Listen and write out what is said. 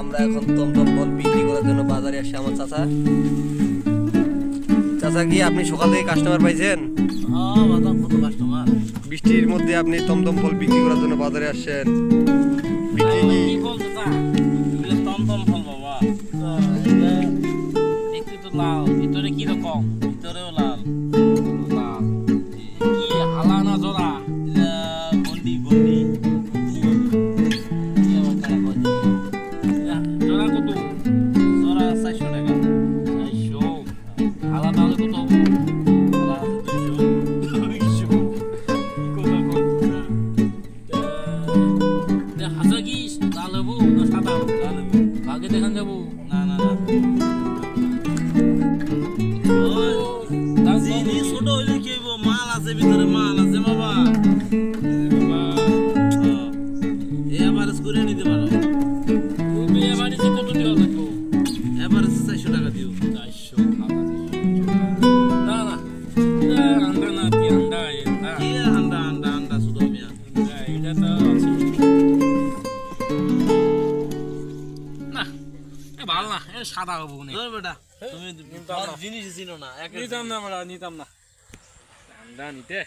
আমরা এখন টমটম ফল বিক্রি করার জন্য বাজারে আসছি আমার চাচা। চাচা কি আপনি সকাল থেকে কাস্টমার পাইছেন? হ্যাঁ বৃষ্টির মধ্যে আপনি টমটম ফল বিক্রি করার জন্য বাজারে আসছেন। লাল ভিতরে কি রকম? ভিতরেও হাসা কি লাল হব না সাদা লাল হব আগে দেখান যাব না না না ছোট হইলে কি মাল আছে ভিতরে মাল আছে বাবা এভারেজ করে নিতে পারো তুমি এভারেজে কত দেওয়া লাগবো এভারেজ চারশো টাকা দিও চারশো না না আন্ডা না কি আন্ডা কি আন্ডা আন্ডা আন্ডা শুধু মিয়া এটা তো ভালো না এ সাদা হব না বেটা। তুমি জিনিস চিনো না নিতাম না আমরা নিতাম না। নিতে।